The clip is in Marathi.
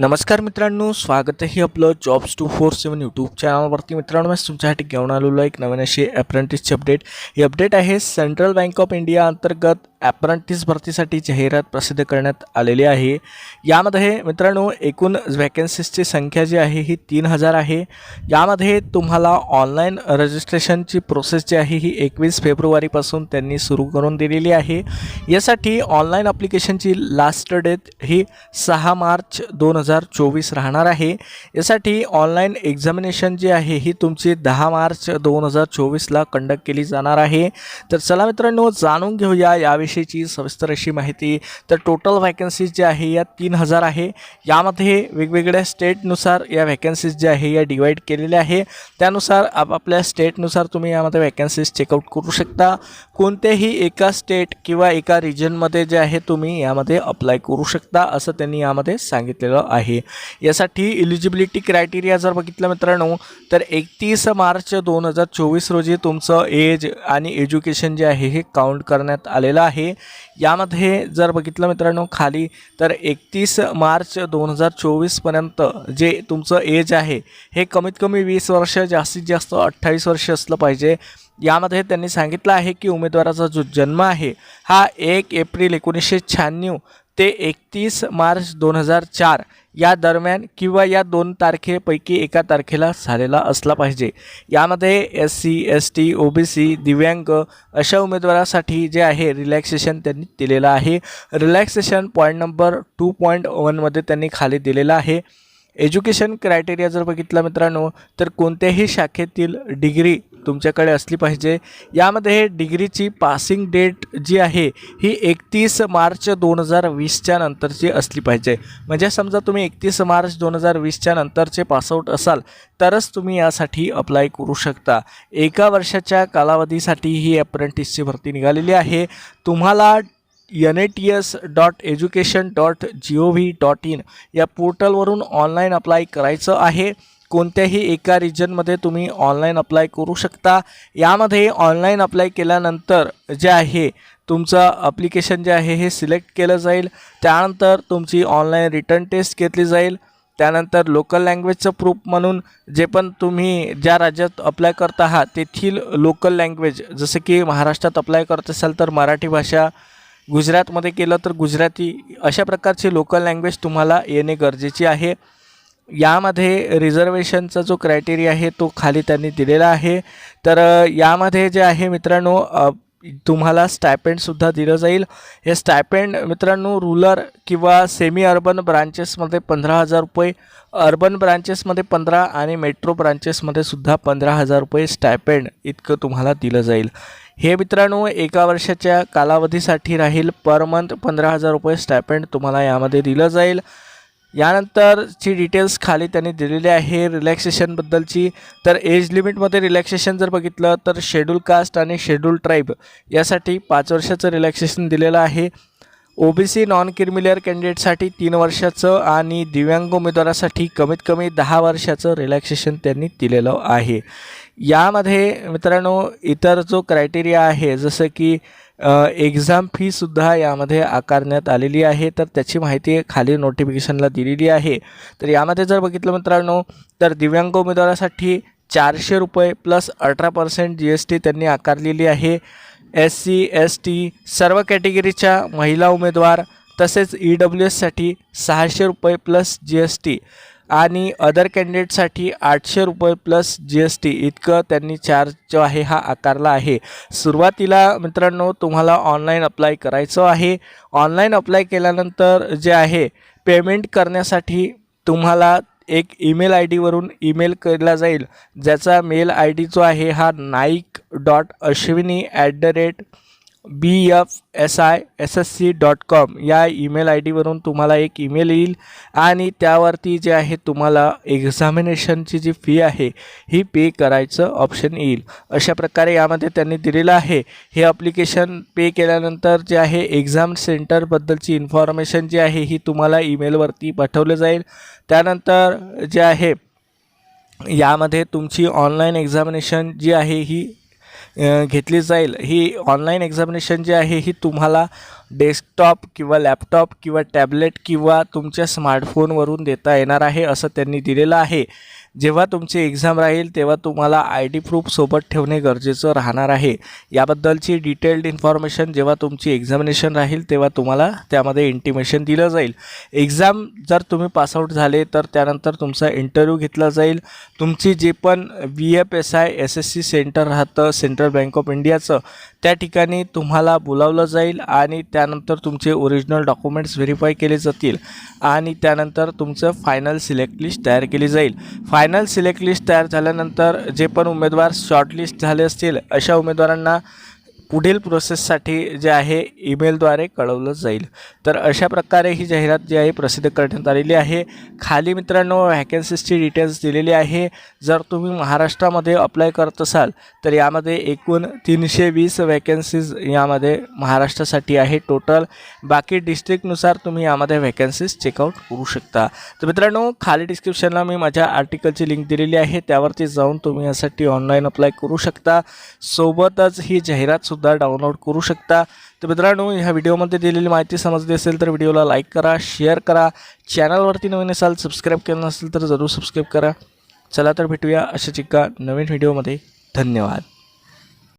नमस्कार मित्रांनो स्वागत आहे आपलं jobs two four seven YouTube चॅनलवरती मित्रांनो मी तुमच्यासाठी घेऊन आलेलो एक नवीन अशी अप्रेंटिसची अपडेट ही अपडेट आहे सेंट्रल बँक ऑफ इंडिया अंतर्गत ॲप्रेंटिस भरतीसाठी जाहिरात प्रसिद्ध करण्यात आलेली आहे. यामध्ये मित्रांनो एकूण व्हॅकन्सीजची संख्या जी आहे ही तीन हजार आहे. यामध्ये तुम्हाला ऑनलाईन रजिस्ट्रेशनची प्रोसेस जी आहे ही एकवीस फेब्रुवारीपासून त्यांनी सुरू करून दिलेली आहे. यासाठी ऑनलाईन अप्लिकेशनची लास्ट डेट ही सहा मार्च दोन हजार चोवीस राहणार आहे. यासाठी ऑनलाईन एक्झामिनेशन जी आहे ही तुमची दहा मार्च दोन हजार चोवीसला कंडक्ट केली जाणार आहे. तर चला मित्रांनो जाणून घेऊया याविषयीची सविस्तर अशी माहिती. तर टोटल व्हॅकन्सीज जे आहे या तीन हजार आहे. यामध्ये वेगवेगळ्या स्टेटनुसार या व्हॅकन्सीज ज्या आहे या डिवाईड केलेल्या आहे. त्यानुसार आपापल्या स्टेटनुसार तुम्ही यामध्ये व्हॅकन्सीज चेकआउट करू शकता. कोणत्याही एका स्टेट किंवा एका रिजनमध्ये जे आहे तुम्ही यामध्ये अप्लाय करू शकता असं त्यांनी यामध्ये सांगितलेलं आहे. आहे. यासाठी इलिजिबिलिटी क्रायटेरिया जर बघितलं मित्रांनो तर एकतीस मार्च दोन हजार चोवीस रोजी तुमचं एज आणि एज्युकेशन जे आहे हे काउंट करण्यात आलेलं आहे. यामध्ये जर बघितलं मित्रांनो खाली तर एकतीस मार्च दोन हजार चोवीसपर्यंत जे तुमचं एज आहे हे कमीत कमी वीस वर्ष जास्तीत जास्त अठ्ठावीस वर्ष असलं पाहिजे. यामध्ये त्यांनी सांगितलं आहे की उमेदवाराचा जो जन्म आहे हा एक एप्रिल एकोणीसशे शहाण्णव ते एकतीस मार्च दोन हजार चार या दरम्यान किंवा या दोन तारखेपैकी एका तारखेला झालेला असला पाहिजे. यामध्ये S C S T O B C दिव्यांग अशा उमेदवारासाठी जे आहे रिलॅक्सेशन त्यांनी दिलेलं आहे. Relaxation point number two point वनमध्ये त्यांनी खाली दिलेलं आहे. एज्युकेशन क्रायटेरिया जर बघितला मित्रांनो तर कोणत्याही शाखेतील डिग्री तुमच्याकडे असली पाहिजे. यामध्ये डिग्रीची पासिंग डेट जी आहे ही एकतीस मार्च दोन हजार वीसच्या नंतरची असली पाहिजे. म्हणजे समजा तुम्ही एकतीस मार्च दोन हजार वीसच्या नंतरचे पासआउट असाल तरच तुम्ही यासाठी अप्लाय करू शकता. एका वर्षाच्या कालावधीसाठी ही अप्रेंटिसची भरती निघालेली आहे. तुम्हाला N A T S dot education dot G O V dot in या पोर्टलवरून ऑनलाईन अप्लाय करायचं आहे. कोणत्याही एका रिजनमध्ये तुम्ही ऑनलाईन अप्लाय करू शकता. यामध्ये ऑनलाईन अप्लाय केल्यानंतर जे आहे तुमचं अप्लिकेशन जे आहे हे सिलेक्ट केलं जाईल. त्यानंतर तुमची ऑनलाईन रिटर्न टेस्ट घेतली जाईल. त्यानंतर लोकल लँग्वेजचं प्रूफ म्हणून जे पण तुम्ही ज्या राज्यात अप्लाय करत आहात तेथील लोकल लँग्वेज जसं की महाराष्ट्रात अप्लाय करत असाल तर मराठी भाषा गुजरातमध्ये केलं तर गुजराती अशा प्रकारची लोकल लँग्वेज तुम्हाला येणे गरजेची आहे. यामध्ये रिझर्वेशनचा जो क्रायटेरिया आहे तो खाली त्यांनी दिलेला आहे. तर यामध्ये जे आहे मित्रांनो तुम्हाला स्टायपेंडसुद्धा दिलं जाईल. हे स्टायपेंड मित्रांनो रुलर किंवा सेमी अर्बन ब्रांचेसमध्ये पंधरा हजार रुपये अर्बन ब्रांचेसमध्ये पंधरा आणि मेट्रो ब्रांचेसमध्ये सुद्धा पंधरा हजार रुपये स्टायपेंड इतकं तुम्हाला दिलं जाईल. हे मित्रांनो एका वर्षाच्या कालावधीसाठी राहील पर मंथ पंधरा हजार रुपये स्टायपेंड तुम्हाला यामध्ये दिलं जाईल. यानंतरची डिटेल्स खाली त्यांनी दिलेली आहे. रिलॅक्सेशनबद्दलची तर एज लिमिटमध्ये रिलॅक्सेशन जर बघितलं तर शेड्यूल कास्ट आणि शेड्यूल ट्राईब यासाठी पाच वर्षाचं रिलॅक्सेशन दिलेलं आहे. O B C non creamy layer कॅन्डिडेटसाठी तीन वर्षाचं आणि दिव्यांग उमेदवारासाठी कमीत कमी दहा वर्षाचं रिलॅक्सेशन त्यांनी दिलेलं आहे. यामध्ये मित्रांनो इतर जो क्रायटेरिया आहे जसं की एक्झाम फीसुद्धा यामध्ये आकारण्यात आलेली आहे तर त्याची माहिती खाली नोटिफिकेशनला दिलेली आहे. तर यामध्ये जर बघितलं मित्रांनो तर दिव्यांग उमेदवारासाठी चारशे रुपये प्लस अठरा पर्सेंट जी एस टी त्यांनी आकारलेली आहे. एस सी एस टी सर्व कॅटेगरीच्या महिला उमेदवार तसेच ई डब्ल्यू एससाठी सहाशे रुपये प्लस जी एस टी आणि अदर कॅन्डिडेटसाठी आठशे रुपये प्लस जी एस टी इतकं त्यांनी चार्ज जो आहे हा आकारला आहे. सुरुवातीला मित्रांनो तुम्हाला ऑनलाईन अप्लाय करायचं आहे. ऑनलाईन अप्लाय केल्यानंतर जे आहे पेमेंट करण्यासाठी तुम्हाला एक ईमेल आय डीवरून ईमेल केला जाईल. ज्याचा मेल आय डी जो आहे हा Naik dot Ashwini at the rate B F S I S S C dot com या ईमेल आय डीवरून तुम्हाला एक ईमेल येईल आणि त्यावरती जे आहे तुम्हाला एक्झामिनेशनची जी फी आहे ही पे करायचं ऑप्शन येईल. अशा प्रकारे यामध्ये त्यांनी दिलेलं आहे. हे अप्लिकेशन पे केल्यानंतर जे आहे एक्झाम सेंटरबद्दलची इन्फॉर्मेशन जी आहे ही तुम्हाला ईमेलवरती पाठवलं जाईल. त्यानंतर जे आहे यामध्ये तुमची ऑनलाईन एक्झामिनेशन जी आहे ही घेतली जाईल. ही ऑनलाईन एक्झामिनेशन जी आहे ही तुम्हाला डेस्कटॉप किंवा लॅपटॉप किंवा टॅबलेट किंवा तुमच्या स्मार्टफोनवरून देता येणार आहे असं त्यांनी दिलेलं आहे. जेव्हा तुमची एक्झाम राहील तेव्हा तुम्हाला आय डी प्रूफ सोबत ठेवणे गरजेचं राहणार आहे. याबद्दलची डिटेल्ड इन्फॉर्मेशन जेव्हा तुमची एक्झामिनेशन राहील तेव्हा तुम्हाला त्यामध्ये इंटिमेशन दिलं जाईल. एक्झाम जर तुम्ही पासआउट झाले तर त्यानंतर तुमचा इंटरव्ह्यू घेतला जाईल. तुमची जे पण V F S I S S C centre राहतं सेंट्रल बँक ऑफ इंडियाचं त्या ठिकाणी तुम्हाला बोलावलं जाईल आणि त्यानंतर तुमचे ओरिजिनल डॉक्युमेंट्स व्हेरीफाय केले जातील आणि त्यानंतर तुमचं फायनल सिलेक्ट लिस्ट तयार केली जाईल. फायनल सिलेक्ट लिस्ट तयार झाल्यानंतर जे पण उमेदवार शॉर्टलिस्ट झाले असतील अशा उमेदवारांना पुढील प्रोसेससाठी जे आहे ईमेलद्वारे कळवलं जाईल. तर अशा प्रकारे ही जाहिरात जी आहे प्रसिद्ध करण्यात आलेली आहे. खाली मित्रांनो व्हॅकन्सीजची डिटेल्स दिलेली आहे. जर तुम्ही महाराष्ट्रामध्ये अप्लाय करत असाल तर यामध्ये एकूण तीनशे वीस व्हॅकन्सीज यामध्ये महाराष्ट्रासाठी आहे टोटल बाकी डिस्ट्रिक्टनुसार तुम्ही यामध्ये व्हॅकन्सीज चेकआउट करू शकता. तर मित्रांनो खाली डिस्क्रिप्शनला मी माझ्या आर्टिकलची लिंक दिलेली आहे. त्यावरती जाऊन तुम्ही यासाठी ऑनलाईन अप्लाय करू शकता. सोबतच ही जाहिरात सुद्धा डाउनलोड करू शकता. तर मित्रांनो ह्या व्हिडिओमध्ये दिलेली माहिती समजली असेल तर व्हिडिओला लाईक करा शेअर करा. चॅनलवरती नवीन असाल सबस्क्राईब केलं नसेल तर जरूर सबस्क्राईब करा. चला तर भेटूया अशाच एका नवीन व्हिडिओमध्ये. धन्यवाद.